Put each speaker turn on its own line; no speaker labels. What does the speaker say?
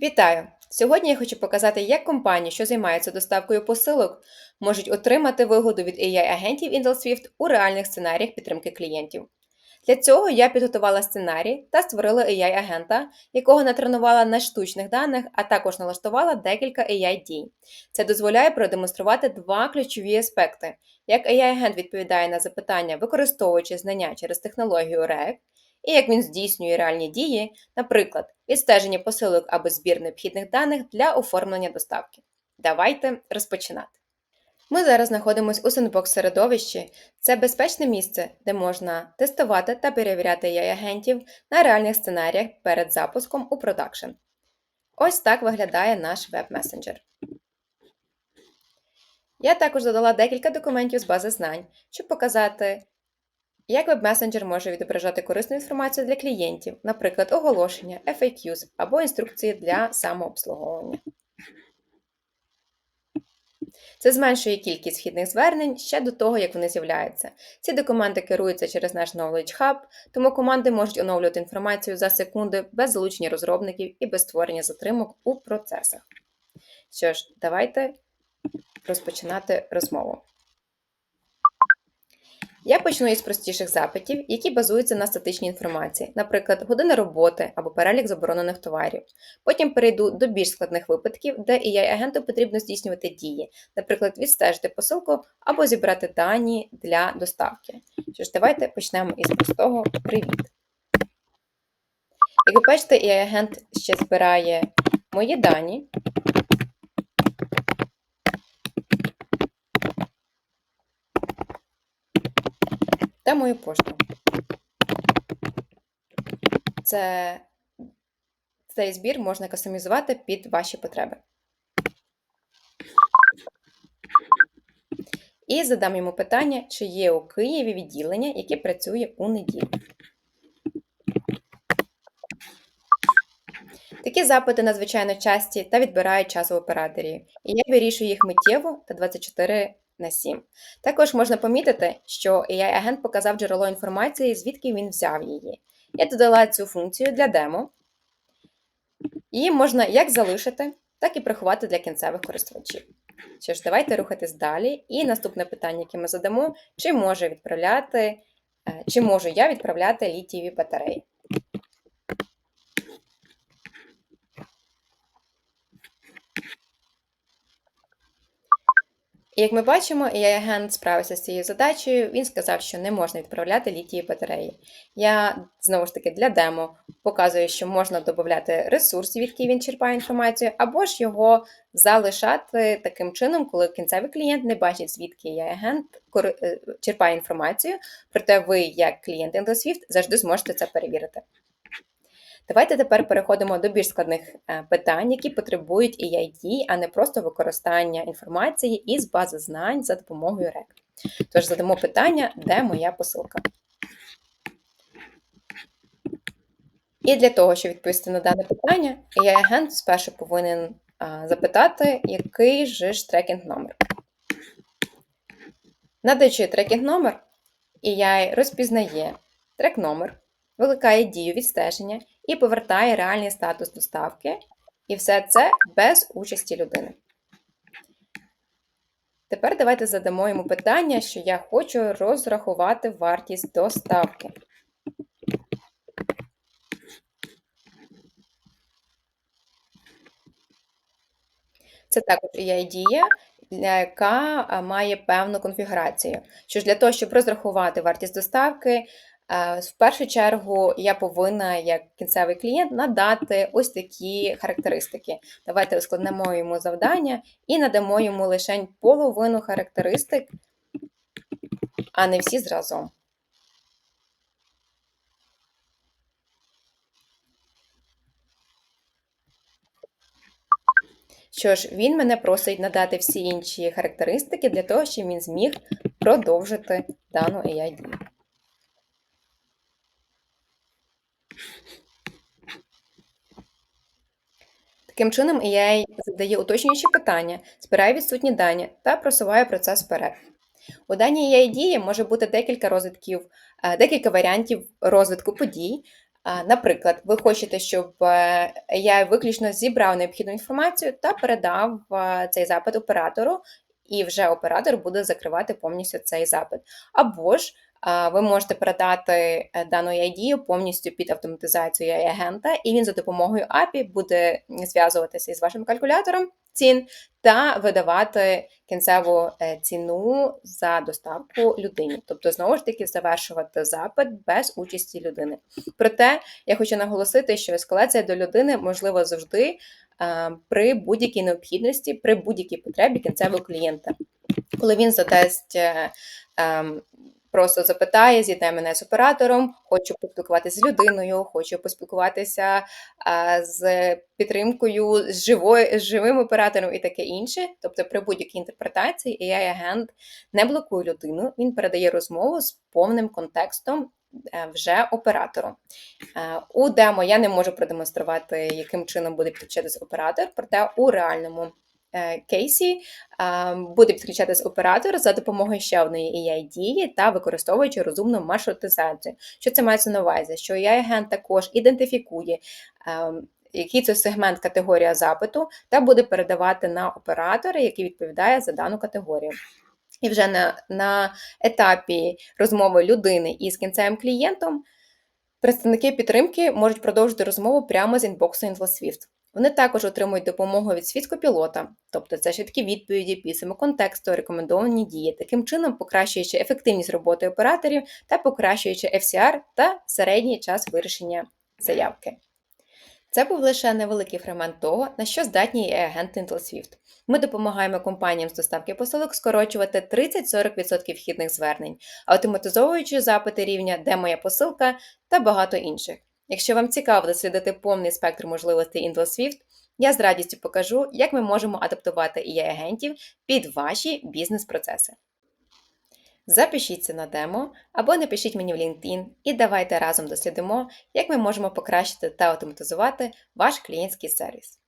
Вітаю! Сьогодні я хочу показати, як компанії, що займаються доставкою посилок, можуть отримати вигоду від AI-агентів IntelSwift у реальних сценаріях підтримки клієнтів. Для цього я підготувала сценарій та створила AI-агента, якого натренувала на штучних даних, а також налаштувала декілька AI-дій. Це дозволяє продемонструвати два ключові аспекти: як AI-агент відповідає на запитання, використовуючи знання через технологію REG, і як він здійснює реальні дії, наприклад, відстеження посилок або збір необхідних даних для оформлення доставки. Давайте розпочинати. Ми зараз знаходимося у sandbox середовищі. Це безпечне місце, де можна тестувати та перевіряти AI-агентів на реальних сценаріях перед запуском у продакшн. Ось так виглядає наш веб-месенджер. Я також додала декілька документів з бази знань, щоб показати, як веб-месенджер може відображати корисну інформацію для клієнтів, наприклад, оголошення, FAQs або інструкції для самообслуговування. Це зменшує кількість вхідних звернень ще до того, як вони з'являються. Ці документи керуються через наш Knowledge Hub, тому команди можуть оновлювати інформацію за секунди без залучення розробників і без створення затримок у процесах. Що ж, давайте розпочинати розмову. Я почну із простіших запитів, які базуються на статичній інформації, наприклад, година роботи або перелік заборонених товарів. Потім перейду до більш складних випадків, де AI-агенту потрібно здійснювати дії, наприклад, відстежити посилку або зібрати дані для доставки. Що ж, давайте почнемо із простого привіт. Як ви бачите, AI-агент ще збирає мої дані. Мою пошту. Це, Цей збір можна кастомізувати під ваші потреби. І задам йому питання, чи є у Києві відділення, яке працює у неділю. Такі запити надзвичайно часті та відбирають час у операторів, і я вирішую їх миттєво та 24 на 7. Також можна помітити, що AI-агент показав джерело інформації, звідки він взяв її. Я додала цю функцію для демо. Її можна як залишити, так і приховати для кінцевих користувачів. Що ж, давайте рухатись далі. І наступне питання, яке ми задамо, чи може відправляти, е, чи можу я відправляти літієві батареї. Як ми бачимо, AI-агент справився з цією задачею, він сказав, що не можна відправляти літії батареї. Я знову ж таки для демо показую, що можна додати ресурс, звідки він черпає інформацію, або ж його залишати таким чином, коли кінцевий клієнт не бачить, звідки AI-агент е, черпає інформацію, проте ви, як клієнт IndoSwift, завжди зможете це перевірити. Давайте тепер переходимо до більш складних е, питань, які потребують EID, а не просто використання інформації із бази знань за допомогою REC. Тож задамо питання, де моя посилка. І для того, щоб відповісти на дане питання, AI-агент спершу повинен запитати, який же ж трекінг номер. Надаючи трекінг номер, AI розпізнає трек номер, викликає дію відстеження і повертає реальний статус доставки. І все це без участі людини. Тепер давайте задамо йому питання, що я хочу розрахувати вартість доставки. Це також є дія, яка має певну конфігурацію. Що ж для того, щоб розрахувати вартість доставки, в першу чергу я повинна, як кінцевий клієнт, надати ось такі характеристики. Давайте ускладнемо йому завдання і надамо йому лише половину характеристик, а не всі зразом. Що ж, він мене просить надати всі інші характеристики для того, щоб він зміг продовжити дану AI-дію. Таким чином, AI задає уточнюючі питання, збирає відсутні дані та просуває процес вперед. У даній AI дії може бути декілька розвитків, е, декілька варіантів розвитку подій, Наприклад, ви хочете, щоб е, AI виключно зібрав необхідну інформацію та передав е, цей запит оператору, і вже оператор буде закривати повністю цей запит. Або ж ви можете передати е, дану ID повністю під автоматизацію AI агента, і він за допомогою API буде зв'язуватися із вашим калькулятором цін та видавати кінцеву е, ціну за доставку людині, тобто знову ж таки завершувати запит без участі людини. Проте я хочу наголосити, що ескалація до людини можлива завжди при будь-якій необхідності, при будь-якій потребі кінцевого клієнта. Коли він задасть е, ем, просто запитає, з'єднає мене з оператором, хочу поспілкуватися з людиною, хочу поспілкуватися з підтримкою з живою, з живим оператором і таке інше. Тобто, при будь-якій інтерпретації AI-агент не блокує людину, він передає розмову з повним контекстом. е, Вже оператору. Е, У демо я не можу продемонструвати, яким чином буде підключатися оператор, проте у реальному кейсі е, буде підключатись оператор за допомогою ще одної ai дії та використовуючи розумну маршрутизацію. Що це мається на увазі? Що AI-агент також ідентифікує. е, Який це сегмент категорія запиту, та буде передавати на оператора, який відповідає за дану категорію. І вже на, на етапі розмови людини із кінцевим клієнтом представники підтримки можуть продовжити розмову прямо з інбоксу InfoSwift. Вони також отримують допомогу від свідкопілота, тобто це швидкі відповіді, писемо контексту, рекомендовані дії, таким чином покращуючи ефективність роботи операторів та покращуючи FCR та середній час вирішення заявки. Це був лише невеликий фрагмент того, на що здатні є агенти IntelSwift. Ми допомагаємо компаніям з доставки посилок скорочувати 30-40% вхідних звернень, автоматизовуючи запити рівня де моя посилка та багато інших. Якщо вам цікаво дослідити повний спектр можливостей IntelSwift, я з радістю покажу, як ми можемо адаптувати AI-агентів під ваші бізнес-процеси. Запишіться на демо або напишіть мені в LinkedIn і давайте разом дослідимо, як ми можемо покращити та автоматизувати ваш клієнтський сервіс.